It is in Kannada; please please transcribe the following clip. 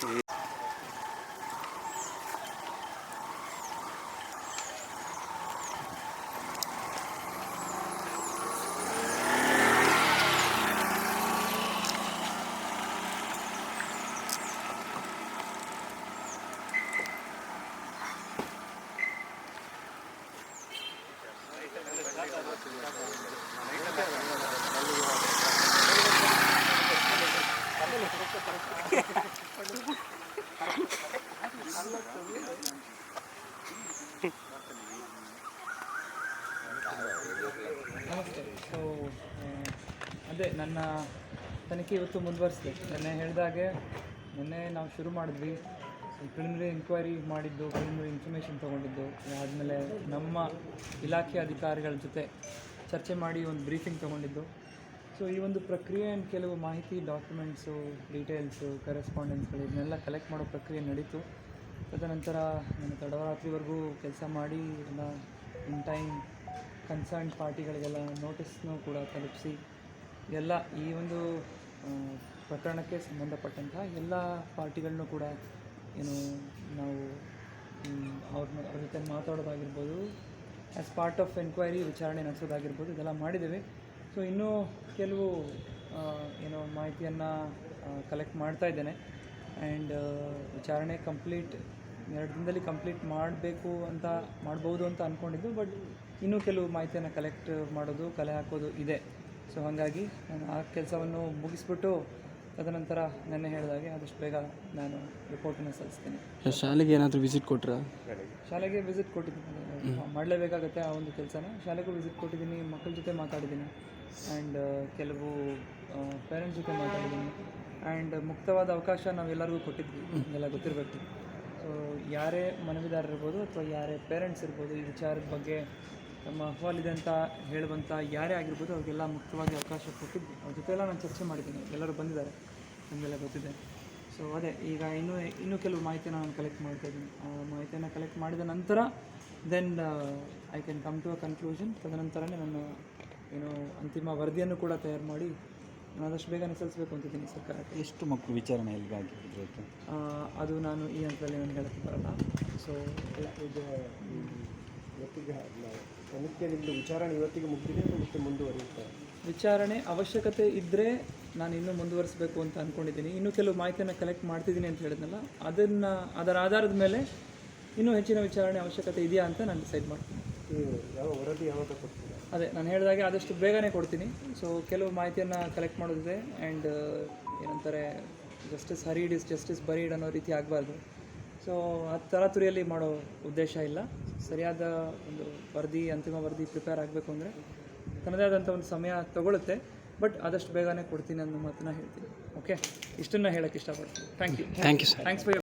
Sí. ಸೊ ಅದೇ ನನ್ನ ತನಿಖೆ ಇವತ್ತು ಮುಂದುವರಿಸ್ಬೇಕು ನೆನ್ನೆ ಹೇಳಿದಾಗೆ ನಿನ್ನೆ ನಾವು ಶುರು ಮಾಡಿದ್ವಿ. ಪ್ರಿಲಿಮಿನರಿ ಇನ್ಕ್ವೈರಿ ಮಾಡಿದ್ದು ಪ್ರಿಲಿಮಿನರಿ ಇನ್ಫಾರ್ಮೇಷನ್ ತೊಗೊಂಡಿದ್ದು. ಆದಮೇಲೆ ನಮ್ಮ ಇಲಾಖೆ ಅಧಿಕಾರಿಗಳ ಜೊತೆ ಚರ್ಚೆ ಮಾಡಿ ಒಂದು ಬ್ರೀಫಿಂಗ್ ತೊಗೊಂಡಿದ್ದು. ಸೊ ಈ ಒಂದು ಪ್ರಕ್ರಿಯೆ ಆ್ಯಂಡ್ ಕೆಲವು ಮಾಹಿತಿ ಡಾಕ್ಯುಮೆಂಟ್ಸು ಡೀಟೇಲ್ಸು ಕರೆಸ್ಪಾಂಡೆನ್ಸ್ಗಳು ಇದನ್ನೆಲ್ಲ ಕಲೆಕ್ಟ್ ಮಾಡೋ ಪ್ರಕ್ರಿಯೆ ನಡೀತು. ತದನಂತರ ನಾನು ತಡವರಾತ್ರಿವರೆಗೂ ಕೆಲಸ ಮಾಡಿ ಎಲ್ಲ ಇನ್ ಟೈಮ್ ಕನ್ಸರ್ನ್ ಪಾರ್ಟಿಗಳಿಗೆಲ್ಲ ನೋಟಿಸ್ನೂ ಕೂಡ ತಲುಪಿಸಿ, ಎಲ್ಲ ಈ ಒಂದು ಪ್ರಕರಣಕ್ಕೆ ಸಂಬಂಧಪಟ್ಟಂತಹ ಎಲ್ಲ ಪಾರ್ಟಿಗಳನ್ನೂ ಕೂಡ ಏನು ನಾವು ಅವ್ರನ್ನ ಅವ್ರ ಜೊತೆ ಮಾತಾಡೋದಾಗಿರ್ಬೋದು ಆ್ಯಸ್ ಪಾರ್ಟ್ ಆಫ್ ಎನ್ಕ್ವೈರಿ ವಿಚಾರಣೆ ನಡೆಸೋದಾಗಿರ್ಬೋದು, ಇದೆಲ್ಲ ಮಾಡಿದ್ದೇವೆ. ಸೊ ಇನ್ನೂ ಕೆಲವು ಏನು ಮಾಹಿತಿಯನ್ನು ಕಲೆಕ್ಟ್ ಮಾಡ್ತಾ ಇದ್ದೇನೆ. ಆ್ಯಂಡ್ ವಿಚಾರಣೆ ಕಂಪ್ಲೀಟ್ ಎರಡು ದಿನದಲ್ಲಿ ಕಂಪ್ಲೀಟ್ ಮಾಡಬೇಕು ಅಂತ, ಮಾಡ್ಬೋದು ಅಂತ ಅಂದ್ಕೊಂಡಿದ್ದು ಬಟ್ ಇನ್ನೂ ಕೆಲವು ಮಾಹಿತಿಯನ್ನು ಕಲೆಕ್ಟ್ ಮಾಡೋದು ಕಲೆ ಹಾಕೋದು ಇದೆ. ಸೊ ಹಾಗಾಗಿ ನಾನು ಆ ಕೆಲಸವನ್ನು ಮುಗಿಸ್ಬಿಟ್ಟು ತದನಂತರ ನೆನ್ನೆ ಹೇಳಿದಾಗೆ ಆದಷ್ಟು ಬೇಗ ನಾನು ರಿಪೋರ್ಟನ್ನು ಸಲ್ಲಿಸ್ತೀನಿ. ಶಾಲೆಗೆ ಏನಾದರೂ ವಿಸಿಟ್ ಕೊಟ್ಟರೆ ಶಾಲೆಗೆ ವಿಸಿಟ್ ಕೊಟ್ಟಿದ್ದೀನಿ. ಮಾಡಲೇಬೇಕಾಗತ್ತೆ ಆ ಒಂದು ಕೆಲಸನ. ಶಾಲೆಗೂ ವಿಸಿಟ್ ಕೊಟ್ಟಿದ್ದೀನಿ ಮಕ್ಕಳ ಜೊತೆ ಮಾತಾಡಿದ್ದೀನಿ ಆ್ಯಂಡ್ ಕೆಲವು ಪೇರೆಂಟ್ಸ್ ಜೊತೆ ಮಾತಾಡಿದ್ದೀನಿ ಆ್ಯಂಡ್ ಮುಕ್ತವಾದ ಅವಕಾಶ ನಾವೆಲ್ಲರಿಗೂ ಕೊಟ್ಟಿದ್ವಿ. ಎಲ್ಲ ಗೊತ್ತಿರಬೇಕು. ಸೊ ಯಾರೇ ಮನವಿದಾರರಿರ್ಬೋದು ಅಥವಾ ಯಾರೇ ಪೇರೆಂಟ್ಸ್ ಇರ್ಬೋದು ಈ ವಿಚಾರದ ಬಗ್ಗೆ ತಮ್ಮ ಅಹವಾಲಿದೆ ಅಂತ ಹೇಳುವಂಥ ಯಾರೇ ಆಗಿರ್ಬೋದು ಅವರಿಗೆಲ್ಲ ಮುಕ್ತವಾಗಿ ಅವಕಾಶ ಕೊಟ್ಟಿದ್ವಿ ಅವ್ರ ಜೊತೆ ಎಲ್ಲ ನಾನು ಚರ್ಚೆ ಮಾಡಿದ್ದೀನಿ. ಎಲ್ಲರೂ ಬಂದಿದ್ದಾರೆ. ನಮಗೆಲ್ಲ ಗೊತ್ತಿದೆ. ಸೊ ಅದೇ ಈಗ ಇನ್ನೂ ಇನ್ನೂ ಕೆಲವು ಮಾಹಿತಿಯನ್ನು ನಾನು ಕಲೆಕ್ಟ್ ಮಾಡ್ತಾ ಇದ್ದೀನಿ. ಆ ಮಾಹಿತಿಯನ್ನು ಕಲೆಕ್ಟ್ ಮಾಡಿದ ನಂತರ then I can come to a conclusion ತದನಂತರನೇ ನನ್ನ ಏನು ಅಂತಿಮ ವರದಿಯನ್ನು ಕೂಡ ತಯಾರು ಮಾಡಿ ನಾನು ಆದಷ್ಟು ಬೇಗನೆ ಸಲ್ಲಿಸಬೇಕು ಅಂತಿದ್ದೀನಿ ಸರ್ಕಾರಕ್ಕೆ ಎಷ್ಟು ಮಕ್ಕಳು ವಿಚಾರಣೆ ಎಲ್ಲಿಗಾಗಿ ಅದು ನಾನು ಈ ಹಂತದಲ್ಲಿ ನಾನು ಹೇಳಕ್ಕೆ ಬರಲ್ಲ. ಸೊ ಇದು ಇವತ್ತಿಗೆ ತನಿಖೆ ನಿಮ್ಮದು ವಿಚಾರಣೆ ಇವತ್ತಿಗೆ ಮುಗಿದಿದೆ ಅಥವಾ ಮತ್ತೆ ಮುಂದುವರಿಯುತ್ತೆ? ವಿಚಾರಣೆ ಅವಶ್ಯಕತೆ ಇದ್ದರೆ ನಾನು ಇನ್ನೂ ಮುಂದುವರಿಸಬೇಕು ಅಂತ ಅಂದ್ಕೊಂಡಿದ್ದೀನಿ ಇನ್ನೂ ಕೆಲವು ಮಾಹಿತಿಯನ್ನು ಕಲೆಕ್ಟ್ ಮಾಡ್ತಿದ್ದೀನಿ ಅಂತ ಹೇಳಿದ್ನಲ್ಲ ಅದನ್ನು ಅದರ ಆಧಾರದ ಮೇಲೆ ಇನ್ನೂ ಹೆಚ್ಚಿನ ವಿಚಾರಣೆ ಅವಶ್ಯಕತೆ ಇದೆಯಾ ಅಂತ ನಾನು ಡಿಸೈಡ್ ಮಾಡ್ತೀನಿ. ಯಾವ ವರದಿ ಯಾವಾಗ ಕೊಡ್ತೀನಿ ಅದೇ ನಾನು ಹೇಳಿದಾಗೆ ಆದಷ್ಟು ಬೇಗನೆ ಕೊಡ್ತೀನಿ. ಸೊ ಕೆಲವು ಮಾಹಿತಿಯನ್ನು ಕಲೆಕ್ಟ್ ಮಾಡೋದಿದೆ ಆ್ಯಂಡ್ ಏನಂತಾರೆ justice hurried is justice buried ಅನ್ನೋ ರೀತಿ ಆಗಬಾರ್ದು. ಸೊ ಆ ತರಾತುರಿಯಲ್ಲಿ ಮಾಡೋ ಉದ್ದೇಶ ಇಲ್ಲ. ಸರಿಯಾದ ಒಂದು ವರದಿ ಅಂತಿಮ ವರದಿ ಪ್ರಿಪೇರ್ ಆಗಬೇಕು ಅಂದರೆ ತನ್ನದೇ ಆದಂಥ ಒಂದು ಸಮಯ ತಗೊಳುತ್ತೆ. ಬಟ್ ಆದಷ್ಟು ಬೇಗನೆ ಕೊಡ್ತೀನಿ ಅನ್ನೋ ಮಾತನ್ನ ಹೇಳ್ತೀನಿ. ಓಕೆ ಇಷ್ಟನ್ನು ಹೇಳೋಕ್ಕೆ ಇಷ್ಟಪಡ್ತೀನಿ. Thank you thank you sir thanks for